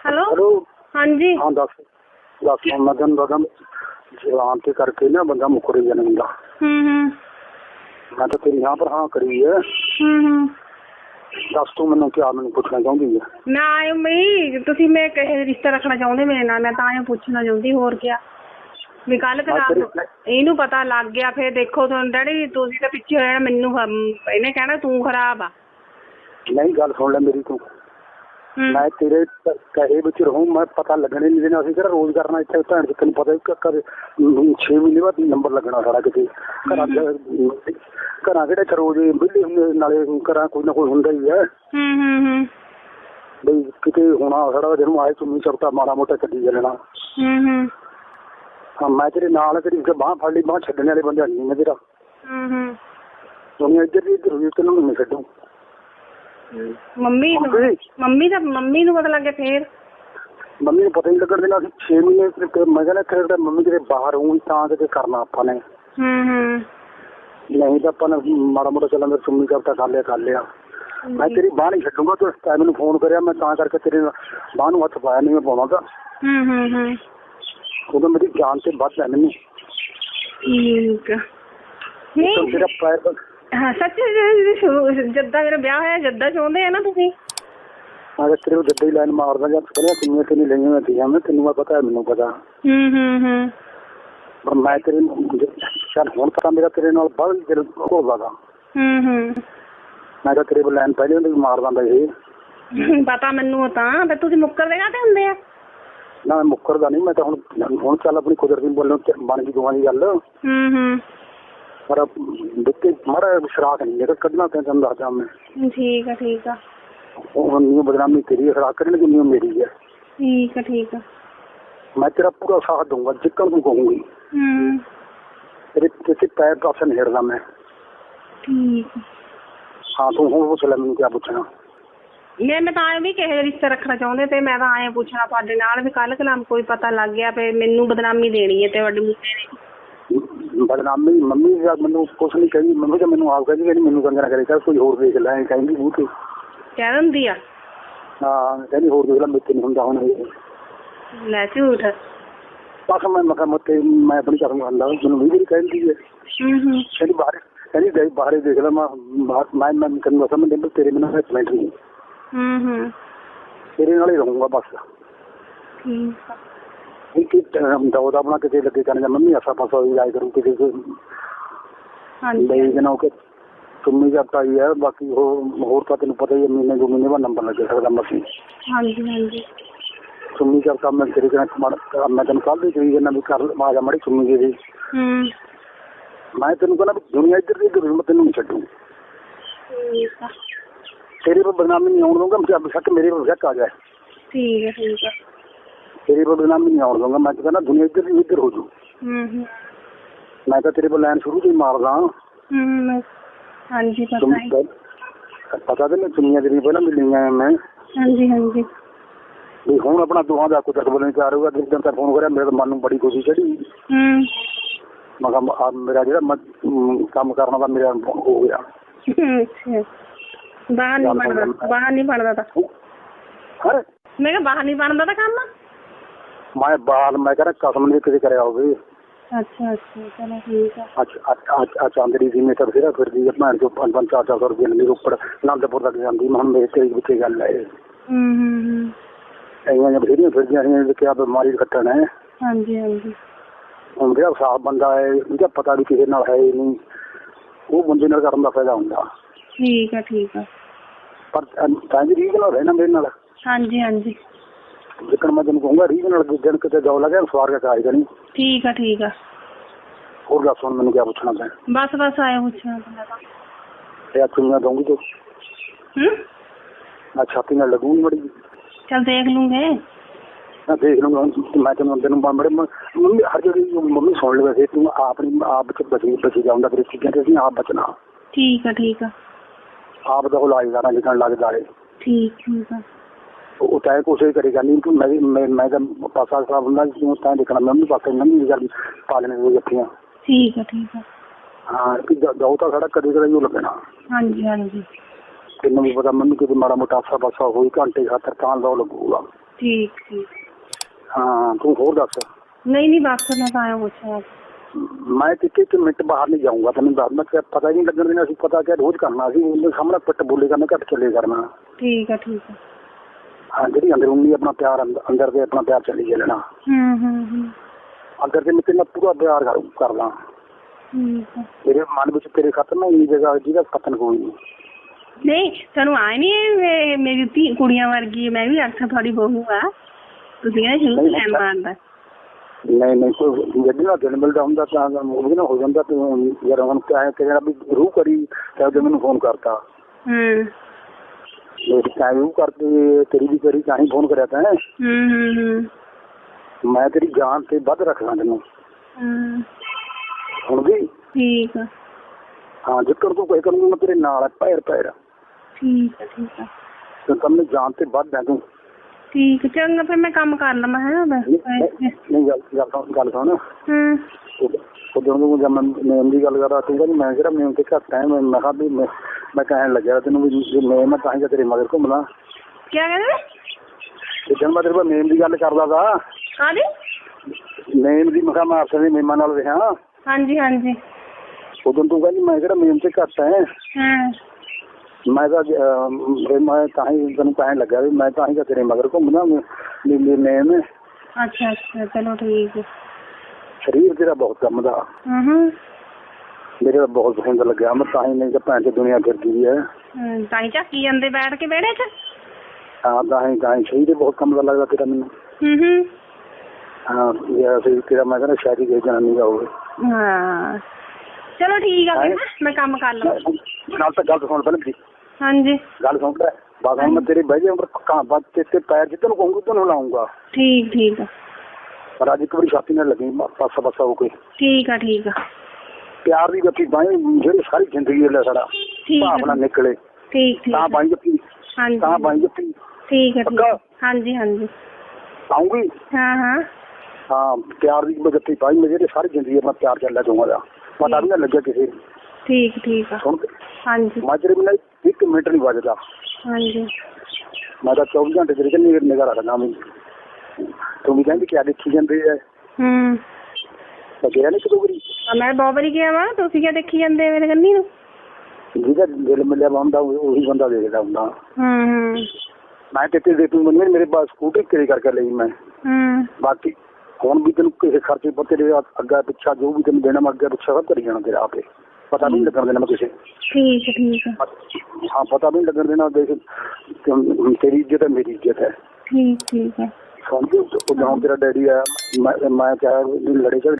Hello hello ਹਾਂਜੀ। ਹਾਂ ਦੱਸ ਦੱਸ ਮੈਂ ਤੈਨੂੰ ਦੱਸਾਂ ਜਵਾਨ ਤੇ ਕਰਕੇ ਨਾ ਬੰਦਾ ਮੁਕਰੀ ਜਾਣਾ ਹੁੰਦਾ। ਹੂੰ ਹੂੰ। ਮੈਂ ਤਾਂ ਤੇਰੀ ਹਾਂ ਪਰ ਹਾਂ ਕਰੀ ਹੈ ਹੂੰ ਹੂੰ। ਦੱਸ ਤੂੰ ਮੈਨੂੰ ਕਿਆ ਮੈਨੂੰ ਪੁੱਛਣਾ ਚਾਹੁੰਦੀ ਹੈ ਨਾ ਆਇਓ ਮਈ ਤੁਸੀਂ ਮੈਂ ਕਿਸੇ ਰਿਸ਼ਤਾ ਰੱਖਣਾ ਚਾਹੁੰਦੇ ਮੇਰੇ ਨਾਲ ਮੈਂ ਤਾਂ ਇਹ ਪੁੱਛਣਾ ਚਾਹੁੰਦੀ ਹੋਰ ਕੀ ਵੀ ਕੱਲ ਕਰਾ ਇਹਨੂੰ ਪਤਾ ਲੱਗ ਗਿਆ ਫਿਰ ਦੇਖੋ ਤੁਹਾਨੂੰ ਡੈਡੀ ਤੁਸੀਂ ਤਾਂ ਪਿੱਛੇ ਹੋਇਆ ਮੈਨੂੰ ਇਹਨੇ ਕਹਿਣਾ ਤੂੰ ਖਰਾਬ ਆ। ਨਹੀਂ ਗੱਲ ਸੁਣ ਲੈ ਮੇਰੀ ਤੂੰ। ਮੈਂ ਤੇਰੇ ਕਹੇ ਵਿੱਚ ਰਹੂੰ ਮੈਂ ਪਤਾ ਲੱਗਣੇ ਨਹੀਂ ਦੇਣਾ ਅਸੀਂ ਕਿਹੜਾ ਰੋਜ਼ ਕਰਨਾ ਇੱਥੇ ਭੈਣ ਜੀ ਤੈਨੂੰ ਪਤਾ ਕਿ ਕਦੇ 6 ਮਹੀਨੇ ਬਾਅਦ ਨੰਬਰ ਲੱਗਣਾ ਸਾਡਾ ਕਿਤੇ। ਘਰਾਂ ਚ ਘਰਾਂ ਕਿਹੜੇ ਚ ਰੋਜ਼ ਹੁੰਦੇ ਨਾਲੇ ਘਰਾਂ ਕੋਈ ਨਾ ਕੋਈ ਹੁੰਦਾ ਹੀ ਹੈ। ਹੂੰ ਹੂੰ ਹੂੰ। ਬਈ ਕਿਤੇ ਹੋਣਾ ਸਾਡਾ ਜਿਹਨੂੰ ਆਏ ਚੁੰਨੀ ਚੜਤਾ ਮਾੜਾ ਮੋਟਾ ਚੱਲੀ ਚੱਲਣਾ ਹੂੰ ਹੂੰ। ਹਾਂ ਮੈਂ ਤੇਰੇ ਨਾਲ ਤੇਰੀ ਬਾਹ ਫੜ ਲਈ ਬਾਹ ਛੱਡਣ ਵਾਲੇ ਬੰਦੇ ਨਹੀਂ ਮੈਂ ਤੇਰਾ। ਹੂੰ ਹੂੰ। ਦੁਨੀਆ ਇੱਧਰ ਦੀ ਇੱਧਰ ਹੋਈ ਤੈਨੂੰ ਨਹੀਂ ਛੱਡੂ। ਮੰਮੀ ਨੂੰ ਮੰਮੀ? ਦਾ ਮੰਮੀ ਨੂੰ ਪਤਾ ਲੱਗ ਗਿਆ ਫੇਰ। ਮੰਮੀ ਨੂੰ ਪਤਾ ਹੀ ਨਹੀਂ ਲੱਗਣ ਦੇਣਾ ਅਸੀਂ 6 ਮਹੀਨੇ ਤੇ ਮੈਂ ਕਹਿੰਦਾ ਕਿਤੇ ਮੰਮੀ ਕਿਤੇ ਬਾਹਰ ਹੋਊਗੀ ਤਾਂ ਕਿਤੇ ਕਰਨਾ ਆਪਾਂ ਨੇ। ਹੂੰ ਹੂੰ। ਨਹੀਂ ਤਾਂ ਆਪਾਂ ਨੇ ਮਾੜਾ ਮੋਟਾ ਚੱਲਣ ਦਾ ਸੁਣਨੀ ਕਰਤਾ ਕਰ ਲਿਆ ਕਰ ਲਿਆ। ਮੈਂ ਤੇਰੀ ਬਾਹ ਨਹੀਂ ਛੱਡੂਗਾ ਤੂੰ ਤਾਂ ਮੈਨੂੰ ਫੋਨ ਕਰਿਆ ਮੈਂ ਤਾਂ ਕਰਕੇ ਤੇਰੇ ਬਾਹ ਨੂੰ ਹੱਥ ਪਾਇਆ ਨਹੀਂ ਮੈਂ ਪਾਉਣਾਗਾ ਹੂੰ ਹੂੰ ਹੂੰ। ਉਦੋਂ ਮੇਰੀ ਜਾਨ ਤੇ ਵੱਧ ਹੈ ਮੈਨੂੰ ਠੀਕ ਆ। ਤਾਂ ਨਹੀਂ। ਤੇਰਾ ਪੈਰ ਹਾਂ ਸੱਚ ਸ਼ੁਰੂ- ਜੱਦਾਂ ਮੇਰਾ ਵਿਆਹ ਹੋਇਆ ਜੱਦਾਂ ਚਾਹੁੰਦੇ ਆ ਨਾ ਤੁਸੀਂ? ਮੈਂ ਤਾਂ ਤੇਰੇ ਜੱਦੇ ਹੀ ਲਾਈਨ ਮਾਰਦਾ ਜਾਂ ਕਹਿੰਦਾ ਕਿੰਨੀਆਂ ਕਿੰਨੀ ਲਈਆਂ ਮੈਂ ਤੀਆਂ ਮੈਂ ਤੈਨੂੰ ਮੈਂ ਪਤਾ ਹੈ ਮੈਨੂੰ ਪਤਾ। ਹੂੰ ਹੂੰ ਹੂੰ। ਪਰ ਮੈਂ ਤੇਰੇ ਨੂੰ- ਚੱਲ ਹੁਣ ਤਾਂ ਮੇਰਾ ਤੇਰੇ ਨਾਲ ਵੱਧ ਦਿਲ ਘੋਲਦਾ ਹੂੰ ਹੂੰ। ਮੈਂ ਤਾਂ ਤੇਰੇ ਲਾਈਨ ਪਹਿਲੇ ਹੁੰਦੇ ਵੀ ਮਾਰ ਦਿੰਦਾ ਇਹ। ਪਤਾ ਮੈਨੂੰ ਤਾਂ ਤੇ ਤੁਸੀਂ ਮੁੱਕਰ ਦੇਗਾ ਤੇ ਹੁੰਦੇ ਆ? ਨਾ ਮੈਂ ਮੁੱਕਰਦਾ ਨਹੀਂ ਮੈਂ ਤਾਂ ਹੁਣ ਹੁਣ ਚੱਲ ਆਪਣੀ ਕੁਦਰਤੀ ਬੋਲਣ ਬਣ ਗਈ ਦੋਵਾਂ ਦੀ ਗੱਲ। ਹੂੰ ਹੂੰ। ਪਰ ਦਿੱਤੇ ਮਾਰਾ ਸ਼ਰਾਕ ਨਹੀਂ ਨਿਕਲ ਕੱਢਣਾ ਤੇ ਤੈਨੂੰ ਦੱਸਦਾ ਮੈਂ। ਠੀਕ ਆ ਠੀਕ ਆ। ਉਹ ਨਿਊ ਬਦਨਾਮੀ ਤੇਰੀ ਸ਼ਰਾਕ ਕੱਢਣ ਦੀ ਨਿਊ ਮੇਰੀ ਹੈ ਠੀਕ ਆ ਠੀਕ ਆ। ਮੈਂ ਤੇਰਾ ਪੂਰਾ ਸਾਥ ਦਊਂਗਾ ਜਿੱਕਣ ਤੂੰ ਕਹੂੰਗੀ। ਹੂੰ। ਤੇਰੇ ਤੇ ਪੈਰ ਪਾਸੇ ਨਹੀਂ ਹਟਦਾ ਮੈਂ। ਠੀਕ। ਹਾਂ ਤੂੰ ਹੁਣ ਪੁੱਛ ਲੈ ਮੈਨੂੰ ਕਿਆ ਪੁੱਛਣਾ। ਮੈਂ ਮੈਂ ਤਾਂ ਐਂ ਵੀ ਕਿਸੇ ਰਿਸ਼ਤਾ ਰੱਖਣਾ ਚਾਹੁੰਦੇ ਤੇ ਮੈਂ ਤਾਂ ਐਂ ਪੁੱਛਣਾ ਤੁਹਾਡੇ ਨਾਲ ਵੀ ਕੱਲ ਕਲਾਮ ਕੋਈ ਪਤਾ ਲੱਗ ਗਿਆ ਫੇ ਮੈਨੂੰ ਬਦਨਾਮੀ ਦੇਣੀ ਹੈ ਤੇ ਵੱਡੇ ਮੁੰਡੇ ਨੇ। ਬਦਨਾਮੀ ਮੰਮੀ ਜਦ ਮੈਨੂੰ ਕੁਛ ਨਹੀਂ ਕਹਿੰਦੀ ਮੰਮੀ ਤਾਂ ਮੈਨੂੰ ਆਪ ਕਹਿੰਦੀ ਕਿ ਮੈਨੂੰ ਕੰਗਣਾ ਕਰੇ ਚੱਲ ਕੋਈ ਹੋਰ ਦੇਖ ਲੈ ਕਹਿੰਦੀ ਮੂੰਹ ਤੇ ਕਹਿ ਦਿੰਦੀ ਆ? ਹਾਂ ਕਹਿੰਦੀ ਹੋਰ ਦੇਖ ਲੈ ਮੇਰੇ ਨਹੀਂ ਹੁੰਦਾ ਹੁਣ ਇਹ। ਲੈ ਝੂਠ। ਬਸ ਮੈਂ ਮਖਾ ਮਤੇ ਮੈਂ ਆਪਣੀ ਕਰਮ ਕਰਦਾ ਮੈਨੂੰ ਵੀ ਜਿਹੜੀ ਕਹਿੰਦੀ ਹੈ। ਹੂੰ ਹੂੰ। ਕਹਿੰਦੀ ਬਾਹਰ ਕਹਿੰਦੀ ਗਈ ਬਾਹਰ ਦੇਖ ਲੈ ਮੈਂ ਬਾਹਰ- ਮੈਂ ਮੈਂ ਤੈਨੂੰ ਦੱਸਾਂ ਮੈਂ ਤੇਰੇ ਬਿਨਾਂ ਰੈਸਟੋਰੈਂਟ ਨਹੀਂ। ਹੂੰ ਹੂੰ। ਤੇਰੇ ਨਾਲ ਹੀ ਰਹੂੰਗਾ ਬਸ। ਠੀਕ ਇੱਕ ਇੱਕ ਦੌਦਾ ਆਪਣਾ ਕਿਤੇ ਲੱਗੇ ਕਰਨ ਜਾਂ ਮੰਮੀ ਆਸਾ ਪਾਸਾ ਹੋਈ ਜਾਇ ਕਰੂ ਕਿਤੇ ਕੋਈ ਹਾਂਜੀ ਲਈ ਜਨਾ ਕਿ ਤੁਮੀ ਜਪਤਾ ਹੀ ਹੈ ਬਾਕੀ ਹੋਰ ਹੋਰ ਤਾਂ ਤੈਨੂੰ ਪਤਾ ਹੀ ਹੈ ਮਹੀਨੇ ਦੋ ਮਹੀਨੇ ਬਾਅਦ ਨੰਬਰ ਲੱਗੇ ਸਕਦਾ ਮਸੀਂ। ਹਾਂਜੀ ਹਾਂਜੀ। ਤੁਮੀ ਜਪਤਾ ਮੈਂ ਤੇਰੇ ਨਾਲ ਕਮੜ ਮੈਂ ਤੈਨੂੰ ਕੱਲ ਵੀ ਕਹੀ ਜਾਂਦਾ ਵੀ ਕਰ ਮਾ ਜਾ ਮੜੀ ਦੇ ਹੂੰ। ਮੈਂ ਤੈਨੂੰ ਕਹਿੰਦਾ ਵੀ ਦੁਨੀਆ ਇੱਧਰ ਦੀ ਇੱਧਰ ਮੈਂ ਤੈਨੂੰ ਨਹੀਂ ਛੱਡੂ। ਠੀਕ ਆ। ਤੇਰੇ ਪਰ ਬਦਨਾਮੀ ਨਹੀਂ ਆਉਣ ਦੂੰਗਾ ਮੈਂ ਬੇਸ਼ੱਕ ਮੇਰੇ ਪਰ ਸ਼ੱਕ ਆ ਜਾਏ ਠੀਕ ਆ ਠੀਕ ਆ। ਪਰ ਬਦਨਾਮੀ ਨਹੀਂ ਆਉਣ ਦੂੰਗਾ ਮੈਂ ਤਾਂ ਕਹਿੰਦਾ ਦੁਨੀਆ ਇੱਧਰ ਦੀ ਇੱਧਰ ਹੋ ਜੂ ਹੂੰ ਮੈਂ ਤਾਂ ਤੇਰੇ ਪਰ ਲਾਈਨ ਸ਼ੁਰੂ ਤੋਂ ਹੀ ਮਾਰਦਾ ਹੂੰ। ਹਾਂਜੀ ਪਤਾ ਹੈ। ਪਤਾ ਤੇ ਨਹੀਂ ਦੁਨੀਆ ਜਿਹੜੀ ਪਹਿਲਾਂ ਮਿਲੀਆਂ ਮੈਂ। ਹਾਂਜੀ ਹਾਂਜੀ। ਵੀ ਹੁਣ ਆਪਣਾ ਦੋਹਾਂ ਦਾ ਕੁਦਰਤ ਬਣੇ ਚਾਰ ਹੋਊਗਾ। ਜਿਸ ਦਿਨ ਤੱਕ ਫੋਨ ਕਰਿਆ ਮੇਰੇ ਮਨ ਨੂੰ ਬੜੀ ਖੁਸ਼ੀ ਚੜੀ ਹੂੰ। ਮੈਂ ਆਹ ਮੇਰਾ ਜਿਹੜਾ ਮੈਂ, ਕੰਮ ਕਰਨ ਦਾ ਮੇਰਾ ਹੋ ਗਿਆ। ਅੱਛਾ। ਬਾਹਰ ਨਹੀਂ ਬਣਦਾ। ਬਾਹਰ ਨਹੀਂ ਬਣਦਾ ਤਾਂ। ਮੈਂ ਕਿਹਾ ਬਾਹਰ ਨਹੀਂ ਬਣਦਾ ਤਾਂ ਕੰਮ? ਮੈਂ ਬਾਲ ਮੈਂ ਕਹਿੰਦਾ ਕਸਮ ਨਹੀਂ ਕਿਤੇ ਕਰਿਆ ਹੋਵੇ। ਅੱਛਾ ਅੱਛਾ ਚਲੋ ਠੀਕ ਆ। ਅੱਜ ਅੱਜ ਚਾਂਦਰੀ ਦੀ ਮੇਟਰ ਫਿਰ ਫਿਰਦੀ ਹੈ ਭੈਣ ਜੋ ਪੰਜ ਪੰਜ ਚਾਰ ਚਾਰ ਸੌ ਰੁਪਏ ਲੈਂਦੀ ਰੋਪੜ ਅਨੰਦਪੁਰ ਤੱਕ ਜਾਂਦੀ। ਮੈਂ ਮੇਰੇ ਤੇਰੇ ਵਿੱਚ ਗੱਲ ਹੈ ਹੂੰ ਹੂੰ ਹੂੰ। ਐਵੇਂ ਜਿਹੀਆਂ ਬਥੇਰੀਆਂ ਫਿਰਦੀਆਂ ਨੇ ਕਿ ਆ ਬਿਮਾਰੀ ਦਾ ਕੱਟਣ ਹੈ। ਹਾਂਜੀ ਹਾਂਜੀ। ਹੁਣ ਜਿਹੜਾ ਸਾਫ਼ ਬੰਦਾ ਹੈ ਉਹਦਾ ਪਤਾ ਵੀ ਕਿਸੇ ਨਾਲ ਹੈ ਹੀ ਨਹੀਂ। ਉਹ ਬੰਦੇ ਨਾਲ ਕਰਨ ਦਾ ਫਾਇਦਾ ਹੁੰਦਾ। ਠੀਕ ਆ ਠੀਕ ਆ। ਪਰ ਤਾਂ ਜੀ ਰੀਜਨ ਨਾਲ ਰਹਿਣਾ ਮੇਰੇ ਨਾਲ। ਹਾਂਜੀ ਹਾਂਜੀ। ਜਿੱਕਣ ਮੈਂ ਤੈਨੂੰ ਕਹੂੰਗਾ ਰੀਜਨ ਨਾਲ ਜਿੱਦਣ ਕਿਤੇ ਜਾਉ ਲੱਗਿਆ ਸਵਾਰ ਕੇ ਆਈ ਜਾਣੀ ਠੀਕ ਆ ਠੀਕ ਆ। ਹੋਰ ਦੱਸ ਹੁਣ ਮੈਨੂੰ ਕੀ ਪੁੱਛਣਾ ਪੈ ਬਸ ਬਸ ਆਇਆ ਪੁੱਛਣਾ ਤਾਂ ਮੈਂ ਤਾਂ। ਤੇ ਆ ਚੁੰਨੀਆਂ ਦਊਂਗੀ ਤੂੰ? ਹੂੰ? ਆ ਛਾਤੀ ਨਾਲ ਲੱਗੂਗੀ ਬੜੀ ਚਲ ਦੇਖ ਲੂੰਗੇ। ਮੈਂ ਦੇਖ ਲੂੰਗਾ ਮੈਂ ਤੈਨੂੰ ਅੰਦਰ ਨੂੰ ਬੜੇ ਮੰਮੀ ਹਰ ਜਿਹੜੀ ਮੰਮੀ ਸੁਣ ਲਵੇ ਫੇਰ ਤੂੰ ਆਪਣੀ ਆਪ ਚ ਬਚੀ ਬਚੀ ਜਾਉਂਦਾ ਫਿਰ ਚੀਜ਼ਾਂ ਤੇ ਅਸੀਂ ਆਪ ਬਚਣਾ। ਠੀਕ ਆ ਠੀਕ ਆ। ਆਪ ਦਾ ਇਲਾਜ ਕਰਨਾ ਜਿੱਕਣ ਲੱਗਦਾ ਹੈ ਠੀਕ ਠੀਕ ਆ। ਉਹ ਤਾਂ ਕੋਸ਼ਿਸ਼ ਕਰੇਗਾ ਨਹੀਂ ਤੂੰ ਮੈਂ ਵੀ- ਮੈਂ ਮੈਂ ਤਾਂ ਪਾਸਾ ਸਾਹਿਬ ਹੁੰਦਾ ਤੂੰ ਤਾਂ ਦੇਖਣਾ ਮੈਂ ਵੀ ਪਾਸੇ ਮੈਂ ਵੀ ਗੱਲ ਪਾਲਣੇ ਦੀ ਜੱਫੀਆਂ। ਠੀਕ ਆ ਠੀਕ ਆ। ਹਾਂ ਕਿ ਜਾਉ ਤਾਂ ਸਾਡਾ ਕਦੇ ਕਦੇ ਹੀ ਲੱਗਣਾ। ਹਾਂਜੀ ਹਾਂਜੀ। ਤੈਨੂੰ ਵੀ ਪਤਾ ਮੈਨੂੰ ਕਿਤੇ ਮਾੜਾ ਮੋਟਾ ਆਸਾ ਪਾਸਾ ਹੋਈ ਘੰਟੇ ਖਾਤਰ ਤਾਂ ਲਓ ਲੱਗੂਗਾ। ਠੀਕ ਠੀਕ। ਹਾਂ ਤੂੰ ਹੋਰ ਦੱਸ। ਨਹੀਂ ਨਹੀਂ ਬਸ ਮੈਂ ਤਾਂ ਆਇਆ ਪੁੱਛਿਆ ਮੈਂ ਤੇ ਇੱਕ ਮਿੰਟ ਬਾਹਰ ਨਹੀਂ ਜਾਊਂਗਾ ਤੈਨੂੰ ਦੱਸ ਮੈਂ ਕਿਹਾ ਪਤਾ ਹੀ ਨਹੀਂ ਲੱਗਣ ਦੇਣਾ ਸੀ ਪਤਾ ਕਿ ਰੋਜ਼ ਕਰਨਾ ਸੀ ਹਾਂ ਜਿਹੜੀ ਅੰਦਰੂਨੀ ਆਪਣਾ ਪਿਆਰ ਅੰਦ- ਅੰਦਰ ਦੇ ਆਪਣਾ ਪਿਆਰ ਚੱਲੀ ਚੱਲਣਾ ਹੂੰ ਹੂੰ ਹੂੰ। ਅੰਦਰ ਦੇ ਮੈਂ ਨਾਲ ਪੂਰਾ ਪਿਆਰ ਕਰ ਕਰਦਾ ਠੀਕ ਤੇਰੇ ਮਨ ਵਿੱਚ ਤੇਰੇ ਖਾਤਰ ਨਾ ਇੰਨੀ ਜਗ੍ਹਾ ਜਿਹਦਾ ਖਤਨ ਕੋਈ ਨਹੀਂ। ਨਹੀਂ ਤੁਹਾਨੂੰ ਆਏ ਨਹੀਂ ਮੇਰੀ ਧੀ ਕੁੜੀਆਂ ਵਰਗੀ ਹੈ, ਮੈਂ ਵੀ ਅਕਸਰ ਤੁਹਾਡੀ ਬਹੂ ਆ। ਤੁਸੀਂ ਕਹਿੰਦੇ ਸ਼ੁਰੂ ਤੋਂ ਟਾਈਮ ਮਾਰਦਾ ਨਹੀਂ ਨਹੀਂ ਕੋਈ ਜਦੋਂ ਨਾ ਦਿਨ ਮਿਲਦਾ ਹੁੰਦਾ ਤਾਂ ਉਹਦੇ ਨਾਲ ਹੋ ਜਾਂਦਾ ਤੇ ਯਾਰ ਹੁਣ ਕਿਹਾ ਕਿ ਵੀ ਰੂਹ ਕਰੀ ਤਾਂ ਉਹਦੇ ਮੈਨੂੰ ਫੋਨ ਕਰਤਾ। ਹੂੰ। ਵੀ ਕਰੀ ਤਾਂ ਹੀ ਫੋਨ ਕਰਿਆ ਤਾਂ ਹੂੰ। ਹੂੰ ਹੂੰ ਮੈਂ ਤੇਰੀ ਜਾਨ ਤੇ ਵੱਧ ਰੱਖਣਾ ਤੈਨੂੰ। ਹੂੰ। ਹੁਣ ਵੀ ਠੀਕ ਆ। ਹਾਂ ਜਿੱਕਰ ਤੂੰ ਕੋਈ ਕਰੂੰਗਾ ਤੇਰੇ ਨਾਲ ਹੈ ਪੈਰ ਪੈਰ। ਠੀਕ ਆ ਠੀਕ ਆ। ਤੇ ਤੈਨੂੰ ਜਾਨ ਤੇ ਵੱਧ ਹੈ ਤੂੰ। ਠੀਕ ਚੰਗਾ ਫਿਰ ਮੈਂ ਕੰਮ ਕਰ ਲਵਾਂ ਹੈ ਨਾ ਨਹੀਂ ਗੱਲ ਗੱਲ ਸੁਣ ਹੂੰ। ਉਦੋਂ ਨੂੰ ਜਦ ਮੈਂ ਮੇਮ ਦੀ ਗੱਲ ਕਰਦਾ ਤੂੰ ਕਹਿੰਦੀ ਮੈਂ ਕਿਹੜਾ ਮੇਮ ਤੇ ਘੱਟ ਹੈ ਮੈਂ ਮੈਂ ਕਿਹਾ ਵੀ ਮੈਂ ਮੈਂ ਕਹਿਣ ਲੱਗਿਆ ਤੈਨੂੰ ਵੀ ਜੇ ਮੈਂ ਮੈਂ ਤਾਂ ਹੀ ਤਾਂ ਤੇਰੇ ਮਗਰ ਘੁੰਮਣਾ। ਕੀ ਕਹਿੰਦੇ? ਜਦੋਂ ਮੈਂ ਤੇਰੇ ਕੋਲ ਦੀ ਗੱਲ ਕਰਦਾ ਤਾ ਕਾਦੀ ਮੇਮ ਦੀ ਮੈਂ ਕਿਹਾ ਮੈਂ ਅਫਸਰ ਦੀ ਮੇਮਾਂ ਨਾਲ ਰਿਹਾ। ਹਾਂਜੀ ਹਾਂਜੀ। ਉਦੋਂ ਤੂੰ ਕਹਿੰਦੀ ਮੈਂ ਕਿਹੜਾ ਮੇਮ ਤੇ ਘੱਟ ਹੈ ਹਾਂ। ਮੈਂ ਤਾਂ ਮੈਂ- ਮੈਂ ਤਾਂ ਹੀ ਤੈਨੂੰ ਕਹਿਣ ਲੱਗਾ ਵੀ ਮੈਂ ਤਾਂ ਹੀ ਤਾਂ ਤੇਰੇ ਮਗਰ ਘੁੰਮਣਾ ਮੇਰੀ ਮੇਮ ਅੱਛਾ ਅੱਛਾ ਚਲੋ ਠੀਕ ਹੈ। ਤੇਰਾ ਬਹੁਤ ਕੰਮ ਦਾ। ਹੂੰ ਹੂੰ ਮੇਰੇ ਤਾਂ ਬਹੁਤ ਪਸੰਦ ਲੱਗਿਆ। ਮੈਂ ਤਾਂ ਹੀ ਨਹੀਂ ਕਿ ਭੈਣ ਤੇ ਦੁਨੀਆ ਫਿਰਦੀ ਹੈ। ਹੂੰ, ਤਾਂ ਹੀ ਝਾਕੀ ਜਾਂਦੇ ਬੈਠ ਕੇ ਵਿਹੜੇ 'ਚ ਹਾਂ ਤਾਂ ਹੀ ਤਾਂ ਹੀ ਸਹੀ ਤੇ ਬਹੁਤ ਕੰਮ ਦਾ ਲੱਗਦਾ ਤੇਰਾ ਮੈਨੂੰ। ਹੂੰ ਹੂੰ ਹਾਂ ਇਹ ਅਸੀਂ ਤੇਰਾ ਮੈਂ ਕਹਿੰਦਾ ਸ਼ਾਦੀ ਕੋਈ ਜਨਾਨੀ ਦਾ ਹੋਵੇ। ਹਾਂ। ਚਲੋ ਠੀਕ ਆ ਫਿਰ ਮੈਂ ਕੰਮ ਕਰ ਲਵਾਂ। ਨਾਲ ਤਾਂ ਗੱਲ ਸੁਣ ਪਹਿਲਾਂ ਮੇਰੀ। ਹਾਂਜੀ। ਗੱਲ ਸੁਣ ਲੈ ਬਾਅਦ ਮੈਂ ਤੇਰੇ ਬਹਿ ਜਾ ਪਰ ਕਾਂ ਬਾਤ ਤੇ ਤੇ ਪੈਰ ਜਿੱਦਨ ਕਹੂੰਗਾ ਤੈਨੂੰ ਲਾਉਂਗਾ ਠੀਕ ਠੀਕ ਆ। ਪਰ ਅੱਜ ਇੱਕ ਵਾਰੀ ਛਾਤੀ ਨਾਲ ਲੱਗੀ ਪਾਸਾ ਪਾਸਾ ਹੋ ਕੇ। ਠੀਕ ਆ ਠੀਕ ਆ। ਪਿਆਰ ਦੀ ਗੱਪੀ ਬਾਈ ਜਿਹੜੀ ਸਾਰੀ ਜ਼ਿੰਦਗੀ ਲੈ ਸਾਡਾ ਠੀਕ ਆ। ਭਾਵਨਾ ਨਿਕਲੇ। ਠੀਕ ਠੀਕ ਤਾਂ ਆ। ਬਾਈ ਗੱਪੀ ਹਾਂਜੀ। ਤਾਂ ਬਾਈ ਗੱਪੀ ਠੀਕ ਆ ਠੀਕ ਆ। ਪੱਕਾ? ਹਾਂਜੀ ਹਾਂਜੀ। ਆਉਂਗੀ? ਹਾਂ ਹਾਂ। ਹਾਂ ਪਿਆਰ ਦੀ ਗੱਪੀ ਬਾਈ ਮੇਰੇ ਜਿਹੜੀ ਸਾਰੀ ਜ਼ਿੰਦਗੀ ਆਪਣਾ ਪਿਆਰ ਚੱਲਦਾ ਜਾਊਗਾ ਦਾ ਪਤਾ ਵੀ ਨਾ ਲੱਗਿਆ ਕਿਸੇ ਨੂੰ। ਠੀਕ ਠੀਕ ਆ। ਸੁਣ ਕੇ। ਹਾਂਜੀ। ਮੈਂ ਤੇਰੇ ਬਿਨਾਂ ਇੱਕ ਮਿੰਟ ਨਹੀਂ ਵੱਜਦਾ। ਹਾਂਜੀ। ਮੈਂ ਤਾਂ 24 ਘੰਟੇ ਤੇਰੇ ਕੰਨੀ ਨਿਗਾਹ ਰੱਖਦਾ ਮੈਂ। ਤੂੰ ਵੀ ਕਹਿੰਦੀ ਕਿਆ ਦੇਖੀ ਜਾਂਦੇ ਐ ਹੂੰ। ਕਿਹਾ ਨਹੀਂ ਕਦੋਂ ਆ ਮੈਂ ਬਹੁਤ ਵਾਰੀ ਕਿਹਾ ਵਾ ਤੁਸੀਂ ਕਿਆ ਦੇਖੀ ਜਾਂਦੇ ਮੇਰੇ ਕੰਨੀ ਨੂੰ? ਜਿਹਦਾ ਦਿਲ ਮਿਲਿਆ ਹੁੰਦਾ ਉਹ- ਬੰਦਾ ਦੇਖਦਾ ਹੁੰਦਾ। ਹੂੰ ਹੂੰ। ਮੈਂ ਕਿਤੇ ਦੇ ਤੂੰ ਮੈਨੂੰ ਮੇਰੇ ਪਾਸ ਸਕੂਟਰ ਕਿਹੜੀ ਕਰਕੇ ਲਈ ਮੈਂ। ਹੂੰ। ਬਾਕੀ ਹੁਣ ਵੀ ਤੈਨੂੰ ਕਿਸੇ ਖਰਚੇ ਪਰ ਤੇਰੇ ਅੱਗਾ ਪਿੱਛਾ ਜੋ ਵੀ ਤੈਨੂੰ ਦੇਣਾ ਮੈਂ ਅੱਗੇ ਪਿੱਛਾ ਸਭ ਕਰੀ ਜਾਣਾ ਤੇਰਾ ਆਪੇ ਪਤਾ ਨਹੀਂ ਲੱਗਣ ਦੇਣਾ ਮੈਂ ਕਿਸੇ ਠੀਕ ਆ, ਠੀਕ ਆ ਹਾਂ ਪਤਾ ਨਹੀਂ ਲੱਗਣ ਦੇਣਾ ਦੇਖ ਕਿ ਤੇਰੀ ਇੱਜ਼ਤ ਹੈ ਮੇਰੀ ਇੱਜ਼ਤ ਹੈ। ਠੀਕ ਠੀਕ ਆ ਸਮਝੋ ਉਹ ਜਦੋਂ ਤੇਰਾ ਡੈਡੀ ਆ ਮੈਂ ਮੈਂ ਕਿਹਾ ਲੜੇ ਝਗੜੇ